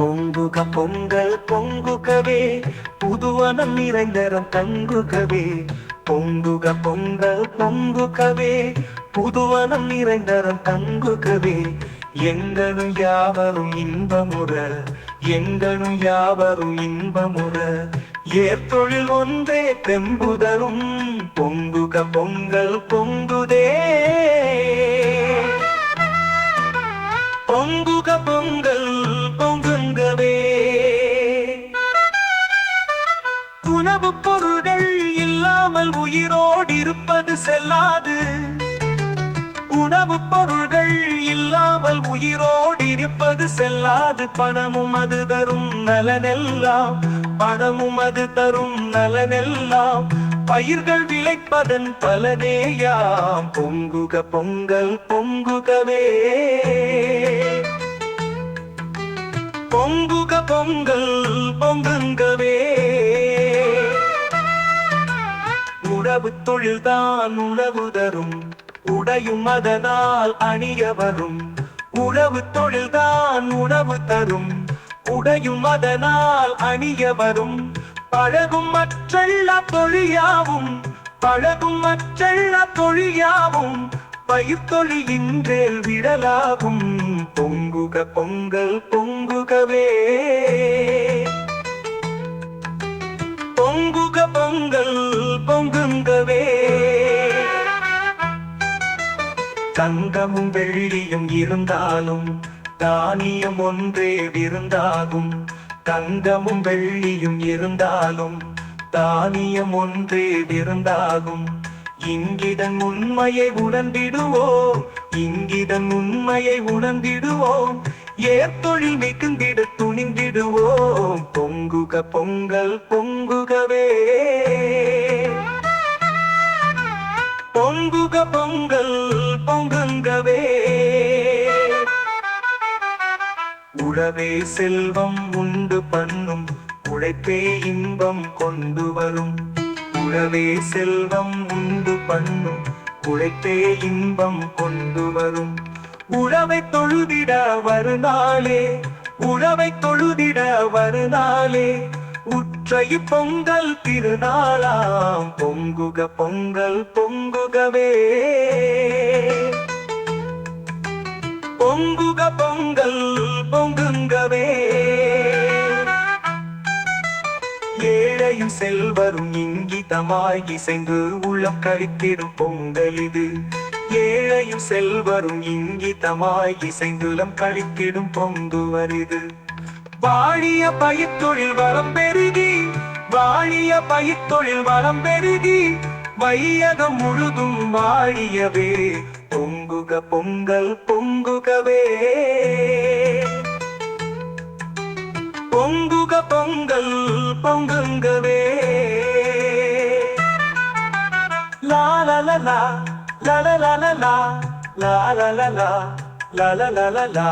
பொங்குக பொங்கல் பொங்குகவே புதுவனம் நிறைந்தரம் தங்குகவே. பொங்குக பொங்கல் பொங்குகவே புதுவனம் நிறைந்தரம் தங்குகவே. எங்களும் யாவரும் இன்பமுற எங்களும் யாவரும் இன்பமுற. ஏற்றொழில் ஒன்றே தெம்புதரும் பொங்குக பொங்கல் பொங்குதே. உணவு பொருள்கள் இல்லாமல் உயிரோடு இருப்பது செல்லாது. உணவு பொருள்கள் இல்லாமல் உயிரோடு இருப்பது செல்லாது. பணமும் அது தரும் நலனெல்லாம் பணமும் அது தரும் நலனெல்லாம். பயிர்கள் விளைப்பதன் பலனேயாம். பொங்குக பொங்கல் பொங்குகவே. பொங்குக பொங்கல் பொங்குங்கவே. உணவு தொழில்தான் உணவு தரும். உடையும் அதனால் அணிய வரும். உணவு தொழில்தான் உணவு தரும். உடையும் அதனால் அணிய வரும். பழகும் மற்றெல்லா தொழியாவும். பழகும் மற்றெல்லா தொழியாவும். பயிர்த்தொழில் இன்றேல் விடலாகும். பொங்குக பொங்கல் பொங்குகவே. பொங்குக பொங்கல் தங்கமும் வெள்ளியும் இருந்தாலும் தானியம் ஒன்றே விருந்தாகும். தங்கமும் வெள்ளியும் இருந்தாலும் தானியம் ஒன்றே விருந்தாகும். இங்கிதன் உண்மையை உணர்ந்திடுவோம் இங்கிதன் உண்மையை உணர்ந்திடுவோம் ஏத்தொழில் மிகுந்திட துணிந்திடுவோம். பொங்குக பொங்க பொங்குக பொங்கல் பொங்குங்கவே. உழவே செல்வம் உண்டு பண்ணும் உழைப்பே இன்பம் கொண்டு வரும். உழவே செல்வம் உண்டு பண்ணும் உழைப்பே இன்பம் கொண்டு வரும். உழவை தொழுதிட வருநாளே உழவை தொழுதிட வருநாளே. தை பொங்கல் திருநாளாம். பொங்குக பொங்கல் பொங்குகவே. பொங்குக பொங்கல் பொங்குங்கவே. ஏழையும் செல்வரும் இங்கிதமாய் இசைந்து உள்ளம் கழித்திடும் பொங்கல் இது. ஏழையும் செல்வரும் இங்கிதமாய் இசைந்துளம் கழித்திடும் பொங்குவர் இது. வாழிய பயிர்த்தொழில் வளம் பெருகி வாழிய பயிர்த்தொழில் வளம் பெருகி வையகம் முழுதும் வாழியவே பொங்குக பொங்கல் பொங்குகவே பொங்குக பொங்கல் பொங்குங்கவே லா லா லா லா லா லா லா லா லா லா லா லா லா லா